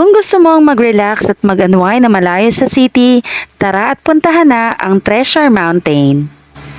Kung gusto mong mag-relax at mag-unwind na malayo sa city, tara at puntahan na ang Treasure Mountain.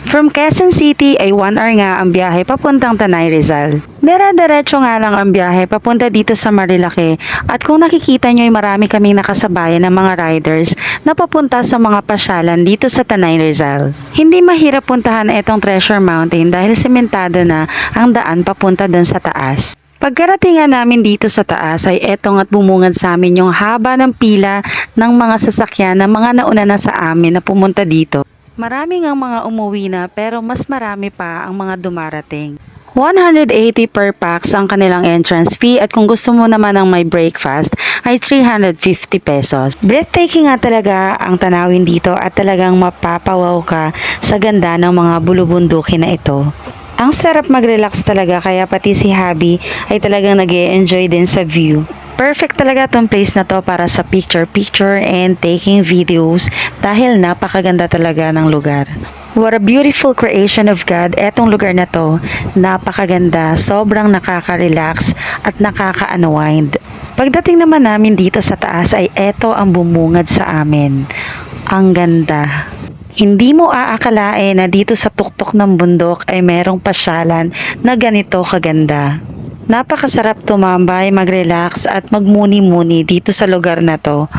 From Quezon City ay 1 hour nga ang biyahe papuntang Tanay Rizal. Dere-derecho nga lang ang biyahe papunta dito sa Marilake at kung nakikita nyo ay marami kaming nakasabayan ng mga riders na papunta sa mga pasyalan dito sa Tanay Rizal. Hindi mahirap puntahan itong Treasure Mountain dahil sementado na ang daan papunta dun sa taas. Pagkarating namin dito sa taas ay etong at bumungad sa amin yung haba ng pila ng mga sasakyan ng mga nauna na sa amin na pumunta dito. Marami nga mga umuwi na pero mas marami pa ang mga dumarating. 180 per pax ang kanilang entrance fee at kung gusto mo naman ng may breakfast ay 350 pesos. Breathtaking nga talaga ang tanawin dito at talagang mapapawaw ka sa ganda ng mga bulubundukin na ito. Ang sarap mag-relax talaga kaya pati si Habi ay talagang nag enjoy din sa view. Perfect talaga tong place na to para sa picture-picture and taking videos dahil napakaganda talaga ng lugar. What a beautiful creation of God. Etong lugar na to, napakaganda, sobrang nakaka-relax at nakaka-unwind. Pagdating naman namin dito sa taas ay eto ang bumungad sa amin. Ang ganda. Hindi mo aakalain na dito sa tuktok ng bundok ay merong pasyalan na ganito kaganda. Napakasarap tumambay, mag-relax at magmuni-muni dito sa lugar na to.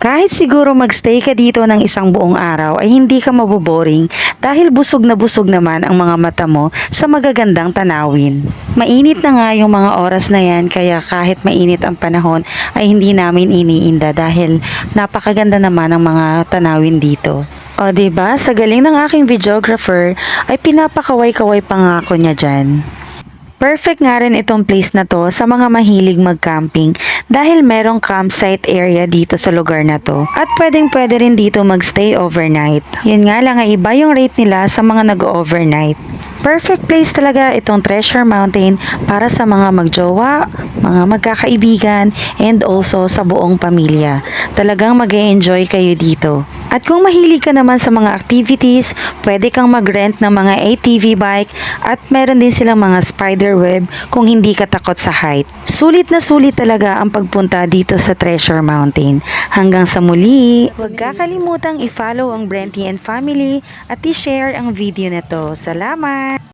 Kahit siguro magstay ka dito ng isang buong araw ay hindi ka maboboring dahil busog na busog naman ang mga mata mo sa magagandang tanawin. Mainit na nga yung mga oras na yan kaya kahit mainit ang panahon ay hindi namin iniinda dahil napakaganda naman ang mga tanawin dito. O ba sa galing ng aking videographer ay pinapakaway-kaway pa nga ako niya dyan. Perfect nga rin itong place na to sa mga mahilig mag-camping dahil merong campsite area dito sa lugar na to. At pwedeng pwede rin dito magstay overnight. Yun nga lang ay iba yung rate nila sa mga nag-overnight. Perfect place talaga itong Treasure Mountain para sa mga magjowa, mga magkakaibigan, and also sa buong pamilya. Talagang mag enjoy kayo dito. At kung mahilig ka naman sa mga activities, pwede kang mag-rent ng mga ATV bike at meron din silang mga spider web kung hindi ka takot sa height. Sulit na sulit talaga ang pagpunta dito sa Treasure Mountain. Hanggang sa muli, huwag kakalimutang i-follow ang Brenty and Family at i-share ang video na to. Salamat!